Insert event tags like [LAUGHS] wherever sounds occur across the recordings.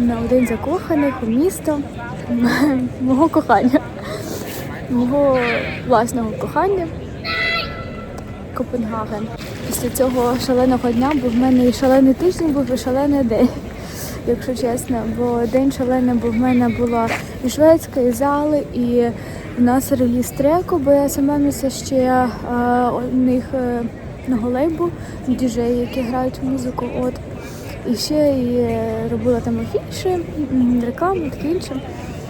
на один закоханих у місто [LAUGHS] мого кохання, мого власного кохання. Копенгаген. Після цього шаленого дня, бо в мене і шалений тиждень був, і шалений день, якщо чесно. Бо день шалений, бо в мене була і шведська, і зали, і в нас реліз треку, бо я сама ще а, у них е, на лейбл, діджеї, які грають музику. От. І ще і е, робила там афіші, рекламу, таке інше.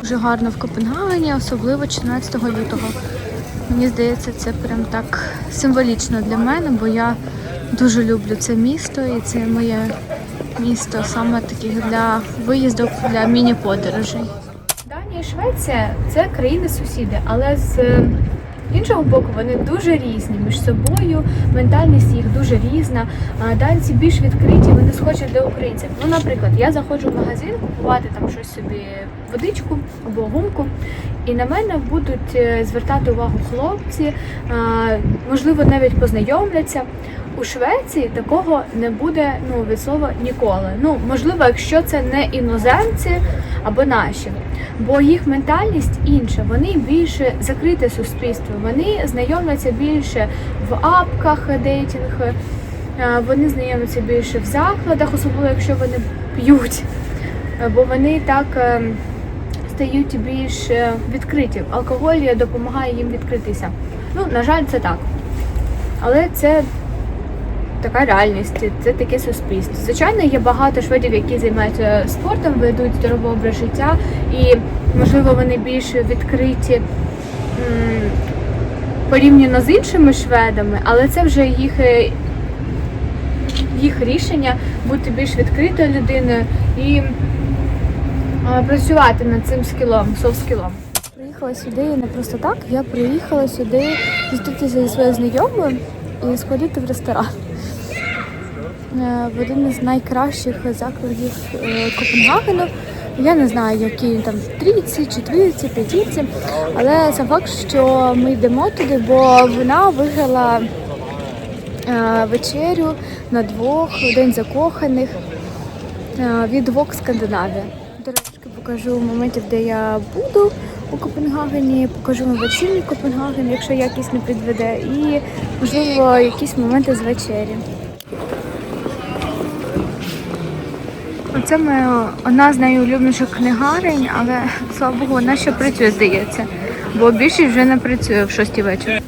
Дуже гарно в Копенгагені, особливо 14 лютого. Мені здається, це прям так символічно для мене, бо я дуже люблю це місто і це моє місто саме таких для виїздок, для міні-подорожей. Данія і Швеція це країни-сусіди, але з іншого боку вони дуже різні між собою. Ментальність їх дуже різна. Данці більш відкриті, вони схожі для українців. Ну, наприклад, я заходжу в магазин купувати там щось собі водичку або гумку, і на мене будуть е, звертати увагу хлопці, можливо, навіть познайомляться. У Швеції такого не буде ну слова ніколи. Ну можливо, якщо це не іноземці або наші, бо їх ментальність інша. Вони більше закрите суспільство. Вони знайомляться більше в апках дейтинг, е, вони знайомляться більше в закладах, особливо якщо вони п'ють, Е, бо вони так. е, Стають більш відкриті. Алкоголь допомагає їм відкритися. Ну, на жаль, це так. Але це така реальність, це таке суспільство. Звичайно, є багато шведів, які займаються спортом, ведуть здоровий образ життя, і можливо вони більш відкриті порівняно з іншими шведами, але це вже їх, е, їх рішення бути більш відкритою людиною і працювати над цим скілом, софт-скілом. Приїхала сюди не просто так. Я приїхала сюди зустрітися зі своєю знайомою і сходити в ресторан. Е, В один із найкращих закладів е, Копенгагену. Я не знаю, які там трійці, четвірці, п'ятірці, але сам факт, що ми йдемо туди, бо вона виграла е, вечерю на двох, день закоханих від Vox Скандинавія. Трошки покажу моментів, де я буду у Копенгагені, покажу вам вечірній Копенгаген, якщо якісь не підведе, і можливо якісь моменти з вечері. Оце моя одна з найулюбленіших книгарень, але слава Богу, вона ще працює, здається. Бо більшість вже не працює в 6 вечора.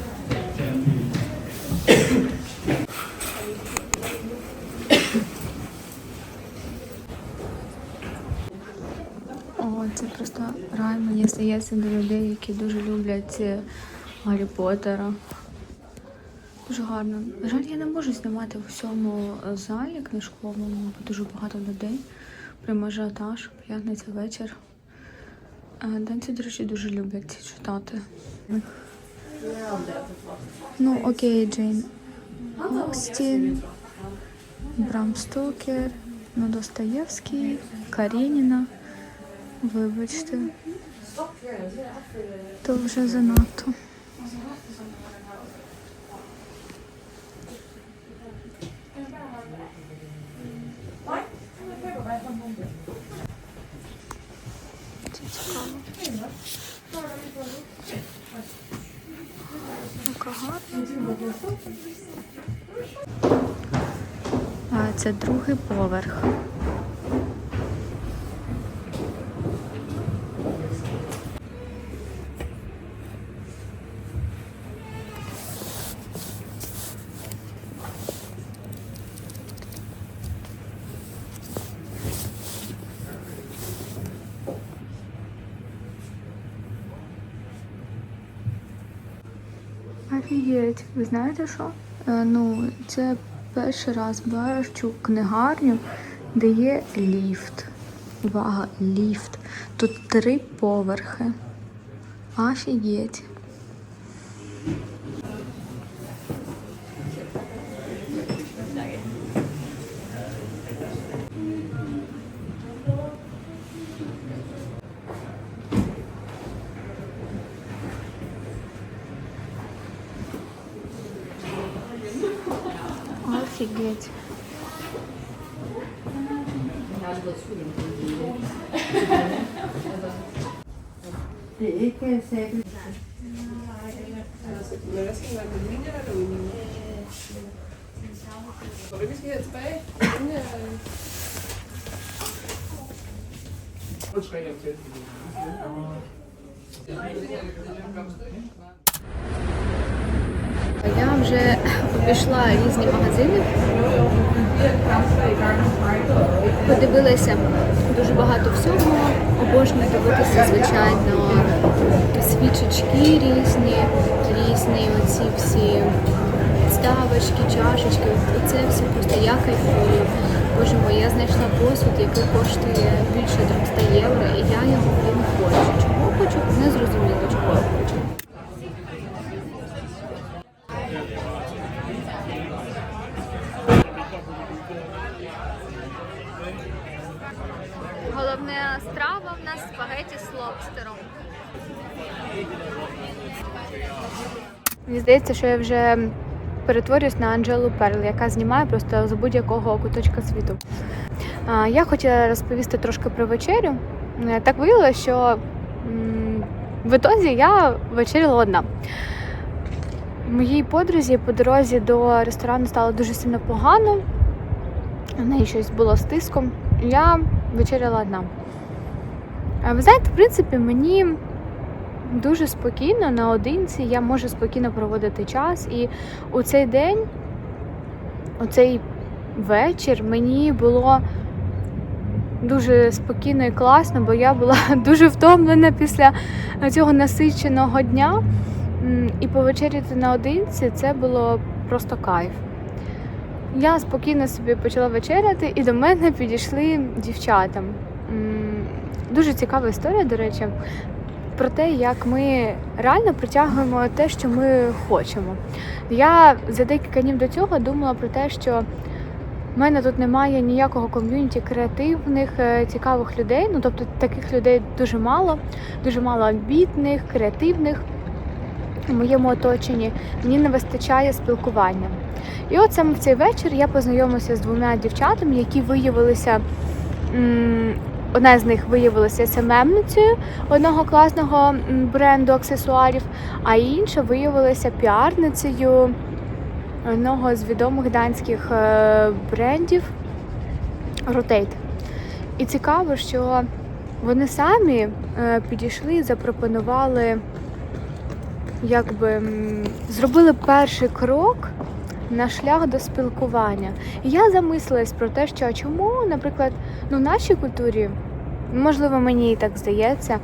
О, це просто рай, мені здається, для людей, які дуже люблять е, Гаррі Поттера. Дуже гарно. На жаль, я не можу знімати в всьому е, залі книжковому, бо дуже багато людей. Прямо ажіотаж, п'ятниця вечір. А Данці, до речі, дуже люблять читати. Ну, окей, Джейн Остін, Брам Стокер, ну, Достоєвський, Карініна. Вибачте. То вже занадто. Це Це другий поверх. Офігеть, ви знаєте що? Е, ну, це перший раз бачу книгарню, де є ліфт. Увага, ліфт. Тут три поверхи. Офігеть. শিখিয়েছে Tror du, vi skal her tilbage? Nu vi jeg tilbage? Det er lidt blomster, ikke? Я вже обійшла різні магазини. Подивилася дуже багато всього. Обожнюю дивитися, звичайно, свічечки різні, різні оці всі ставочки, чашечки. Оце все просто я кайфую. Боже мой, я знайшла посуд, який коштує більше 300 євро, і я його блін хочу. Чого хочу? Не зрозуміло, страва в нас спагеті з лобстером. Мені здається, що я вже перетворююсь на Анджелу Перл, яка знімає просто з будь-якого куточка світу. Я хотіла розповісти трошки про вечерю. Е, Так виявилося, що в ітозі я вечеряла одна. Моїй подрузі по дорозі до ресторану стало дуже сильно погано. У неї щось було з тиском. Я вечеряла одна. Ви знаєте, в принципі, мені дуже спокійно наодинці, я можу спокійно проводити час. І у цей день, у цей вечір мені було дуже спокійно і класно, бо я була [LAUGHS] дуже втомлена після цього насиченого дня. І повечеряти наодинці це було просто кайф. Я спокійно собі почала вечеряти, і до мене [LAUGHS] підійшли дівчата. Дуже цікава історія, до речі, про те, як ми реально притягуємо те, що ми хочемо. Я за декілька днів до цього думала про те, що в мене тут немає ніякого ком'юніті креативних, е, цікавих людей. Ну тобто таких людей дуже мало, дуже мало амбітних, креативних в моєму оточенні. Мені не вистачає спілкування. І от саме в цей вечір я познайомилася з двома дівчатами, які виявилися. Одна з них виявилася СММницею одного класного бренду аксесуарів, а інша виявилася піарницею одного з відомих данських е, брендів Rotate. І цікаво, що вони самі е, підійшли запропонували, якби зробили перший крок на шлях до спілкування. І я замислилась про те, що чому, наприклад, ну, в нашій культурі, можливо, мені і так здається,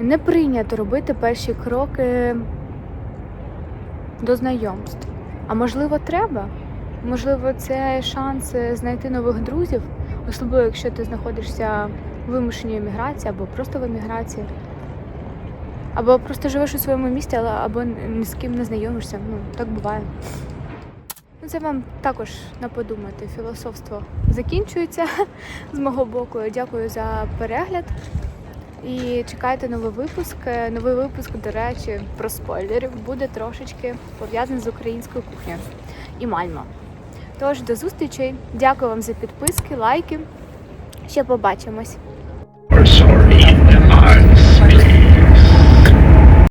не прийнято робити перші кроки до знайомств. А можливо, треба? Можливо, це шанс знайти нових друзів, особливо якщо ти знаходишся в вимушеній еміграції або просто в еміграції. Або просто живеш у своєму місті, або ні з ким не знайомишся. Ну, так буває. Ну, це вам також на подумати. Філософство закінчується [LAUGHS] з мого боку. Дякую за перегляд. І чекайте новий випуск. Е, Новий випуск, до речі, про спойлерів буде трошечки пов'язаний з українською кухнею і Мальмо. Тож до зустрічей. Дякую вам за підписки, лайки. Ще побачимось.